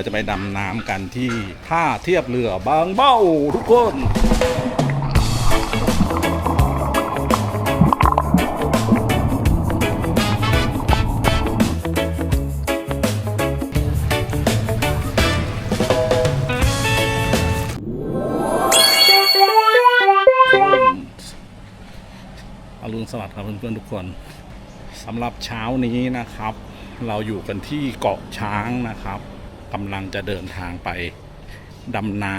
เราจะไปดำน้ำกันที่ท่าเทียบเรือบางเบ้าทุกคน อรุณสวัสดิ์ครับเพื่อนๆทุกคนสำหรับเช้านี้นะครับ เราอยู่กันที่เกาะช้างนะครับ กำลังจะเดินทางไปดำน้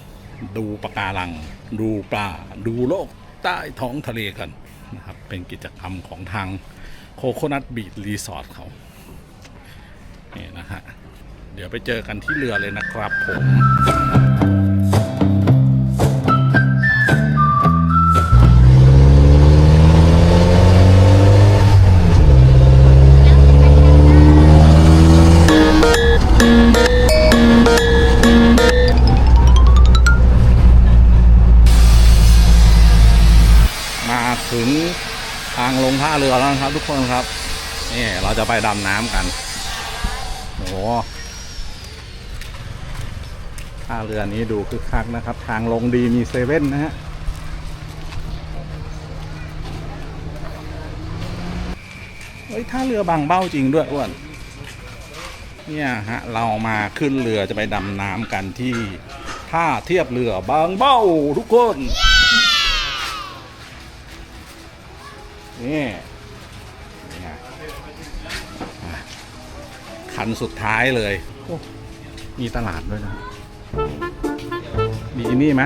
ำดูปะการัง ดูปลาดูโลกใต้ท้องทะเลกันนะครับ เป็นกิจกรรมของทางโคโคนัทบีดรีสอร์ทเขานี่นะฮะเดี๋ยวไปเจอกันที่เรือเลยนะครับผม ถึงทางลงท่าเรือแล้วนะครับ ทุกคนครับนี่เราจะไปดำน้ำกันโอ้โหท่าเรือนี้ดูคึกคักนะครับ ทางลงดีมีเซเว่นนะฮะเฮ้ยท่าเรือบางเบ้าจริงด้วยอ้วนเนี่ยฮะเรามาขึ้นเรือจะไปดำน้ำกันที่ท่าเทียบเรือบางเบ้าทุกคน นี่นี่ไงอะคันสุดท้ายเลยโอ้มีตลาดด้วยนะ มีที่นี่ไหม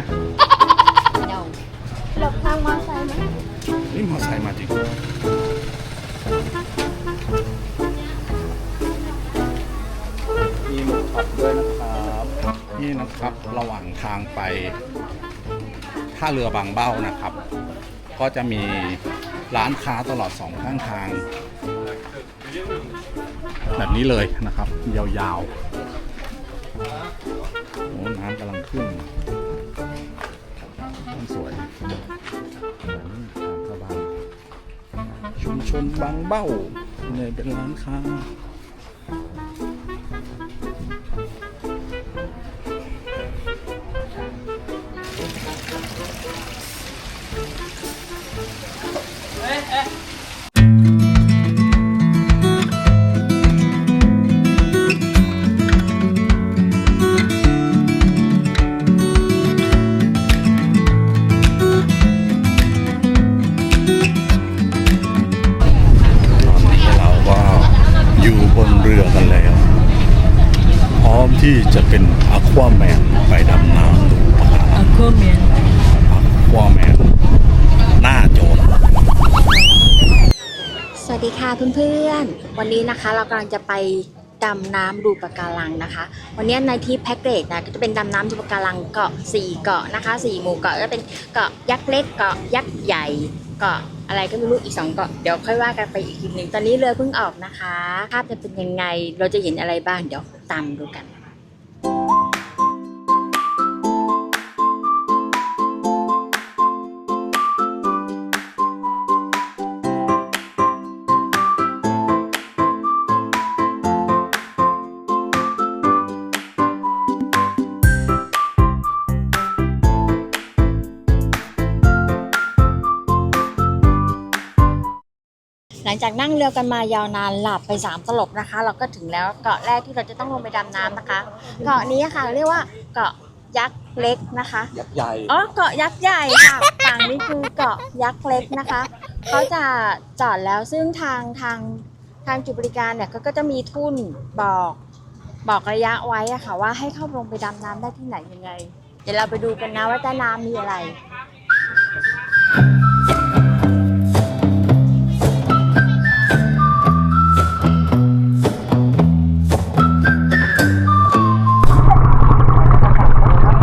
หลบทางมอเตอร์ไซค์ไหมนี่มอไซค์มาจริงมีหมูขับด้วยนะครับนี่นะครับระหว่างทางไปท่าเรือบางเบ้านะครับ ก็จะมี ร้านค้าตลอดสองข้างทาง แบบนี้เลยนะครับ ยาวๆโอ้น้ำกำลังขึ้นต้นสวยแบบนี้ทาบ้านชุมชนบางเบ้าเนี่ยเป็นร้านค้า แอะ ค่ะเพื่อนๆ วันนี้นะคะเรากำลังจะไปดำน้ำดูปะการังนะคะ วันนี้ในที่แพ็กเกจนะก็จะเป็นดำน้ำดูปะการังเกาะ4เกาะนะคะ4หมู่เกาะก็เป็นเกาะยักษ์เล็กเกาะยักษ์ใหญ่เกาะอะไรก็ไม่รู้อีกสองเกาะเดี๋ยวค่อยว่ากันไปอีกทีหนึ่งตอนนี้เรือเพิ่งออกนะคะ ภาพจะเป็นยังไงเราจะเห็นอะไรบ้างเดี๋ยวตามดูกัน ลังจากนั่งเรือกันมายาวนานหลับไปสามตลบนะคะ เราก็ถึงแล้วเกาะแรกที่เราจะต้องลงไปดำน้ำนะคะ เกาะนี้ค่ะเรียกว่าเกาะยักษ์เล็กนะคะ ยักษ์ใหญ่ อ๋อเกาะยักษ์ใหญ่ค่ะฝั่งนี้คือเกาะยักษ์เล็กนะคะเขาจะจอดแล้วซึ่งทางทางทางจุดบริการเนี่ยเขาก็จะมีทุ่นบอกบอกระยะไว้อะค่ะว่าให้เข้าลงไปดำน้ำได้ที่ไหนยังไง เดี๋ยวเราไปดูกันนะว่าใต้น้ำมีอะไร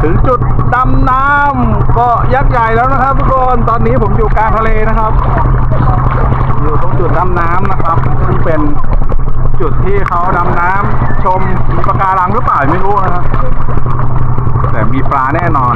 ถึงจุดดำน้ำเกาะยักษ์ใหญ่แล้วนะครับทุกคนตอนนี้ผมอยู่กลางทะเลนะครับ อยู่ตรงจุดดำน้ำนะครับที่เป็นจุดที่เขาดำน้ำชมมีปะการังหรือเปล่าไม่รู้นะครับแต่มีปลาแน่นอน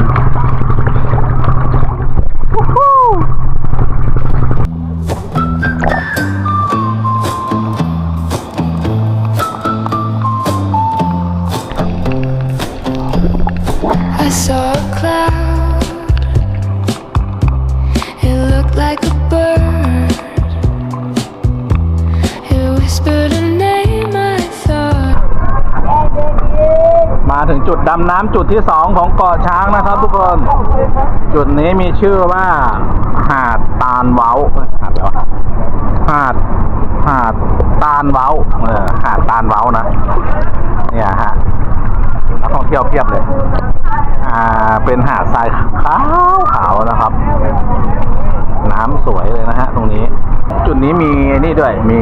ถึงจุดดำน้ำจุดที่สองของเกาะช้างนะครับ ทุกคน จุดนี้มีชื่อว่า หาดตาลเว้าหาดแล้วหาดหาดตาลเว้าเออหาดตาลเว้านะ เนี่ยฮะนักท่องเที่ยวเพียบเลย อ่า เป็นหาดทรายขาวขาวนะครับ น้ำสวยเลยนะฮะ ตรงนี้ จุดนี้มีนี่ด้วย มี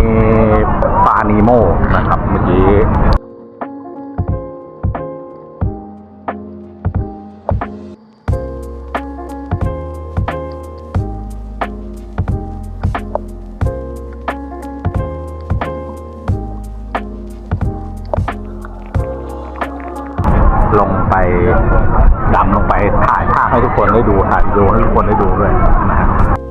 ปลานีโมนะครับ เมื่อกี้ ดำลงไปถ่ายภาพให้ทุกคนได้ดูถ่ายวิดีโอให้ทุกคนได้ดูด้วยนะครับ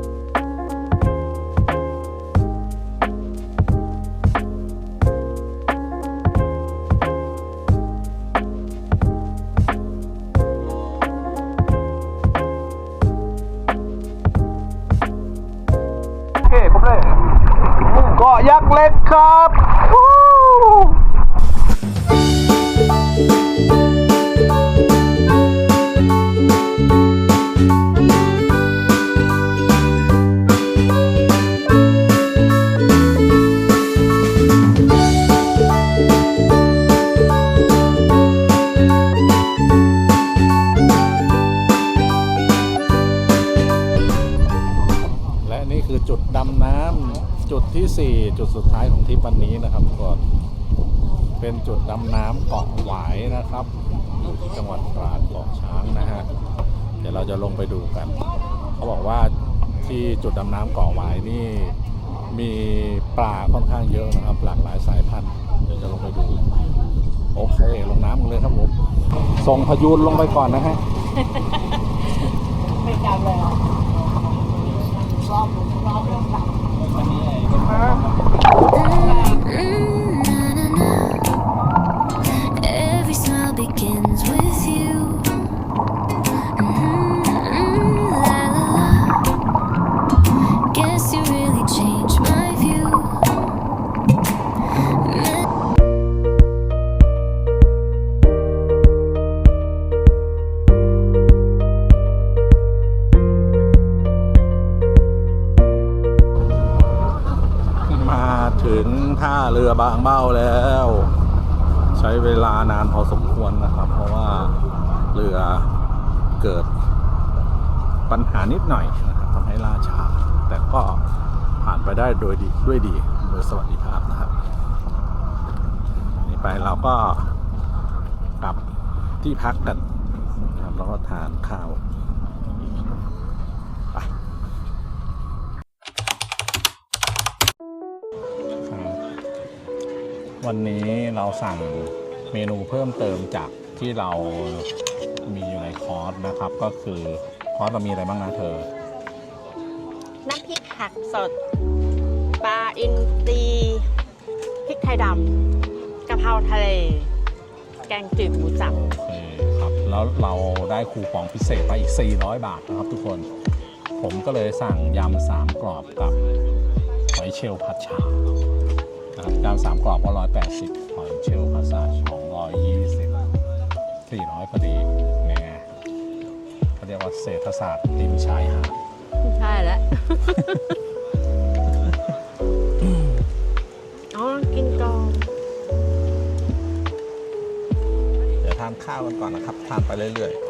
จุดสุดท้ายของทริปวันนี้นะครับทุกคนเป็นจุดดำน้ำเกาะหวายนะครับอยู่ที่จังหวัดตราดเกาะช้างนะฮะเดี๋ยวเราจะลงไปดูกัน เขาบอกว่าที่จุดดำน้ำเกาะหวายนี่มีปลาค่อนข้างเยอะนะครับ หลากหลายสายพันธุ์เดี๋ยวจะลงไปดูโอเคลงน้ำกันเลยครับผมส่งพยูนลงไปก่อนนะฮะไม่จำเลยรอบรอบรอบ Mm, na, บางเบ้าแล้ว ใช้เวลานานพอสมควรนะครับ เพราะว่าเรือเกิดปัญหานิดหน่อยนะครับทำให้ล่าช้า แต่ก็ผ่านไปได้โดยดีด้วยดีโดยสวัสดิภาพนะครับ นี่ไปเราก็กลับที่พักกันนะครับแล้วก็ทานข้าว วันนี้เราสั่งเมนูเพิ่มเติมจากที่เรามีอยู่ในคอร์สนะครับ ก็คือคอร์สเรามีอะไรบ้างนะเธอ น้ำพริกผักสด ปลาอินทรีพริกไทยดำกะเพราทะเล แกงจืดหมูสับโอเคครับ แล้วเราได้คูปองพิเศษไปอีก 400 บาทนะครับทุกคน ผมก็เลยสั่งยำสามกรอบกับหอยเชลล์ผัดชา นะครับยำสามกรอบก็ร้อยแปดสิบหอยเชลล์ผัดชาสองร้อยยี่สิบสี่ร้อยพอดีเนี่ยเขาเรียกว่าเศรษฐศาสตร์ริมชายหาดใช่แล้วอ๋อกินก่อนเดี๋ยวทานข้าวกันก่อนนะครับทานไปเรื่อยๆ